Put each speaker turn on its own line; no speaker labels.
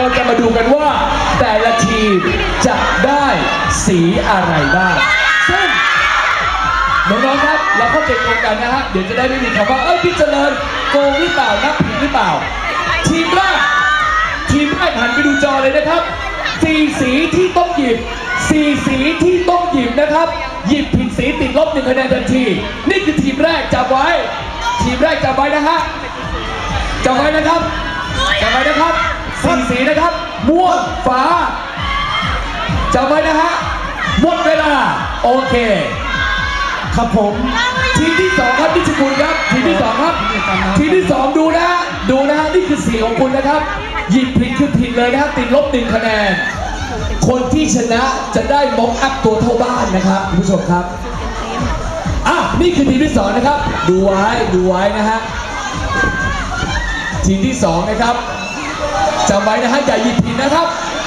เราจะมาดูกันว่า แต่ละทีมจะได้สีอะไรบ้างซึ่งน้องๆครับเราเข้าใจตรงกันนะฮะเดี๋ยวจะได้ไม่มีคำว่าเอ้ยพี่เจริญโกงหรือเปล่านับผิดหรือเปล่า ทีมแรกทีมแรกหันไปดูจอเลยนะครับสี่สีที่ต้องหยิบสี่สีที่ต้องหยิบนะครับ หยิบผิดสีติดลบหนึ่งคะแนนทันที นี่คือทีมแรกจำไว้ ทีมแรกจำไว้นะฮะจำไว้นะครับจำไว้นะครับ สีสีนะครับม่วงฟ้าจำไว้นะฮะหมดเวลา โอเค ครับผมทีมที่สองครับนิชคุณครับทีมที่สองครับทีมที่สองดูนะดูนะฮะนี่คือสีของคุณนะครับ หยิบผิดคือผิดเลยนะติดลบหนึ่งคะแนน คนที่ชนะจะได้ม็อกอัพตัวเท่าบ้านนะครับคุณผู้ชมครับอะนี่คือทีมที่สองนะครับ ดูไว้ดูไว้นะฮะทีมที่สองนะครับ จำไว้นะฮะอย่าหยิบผิดนะครับ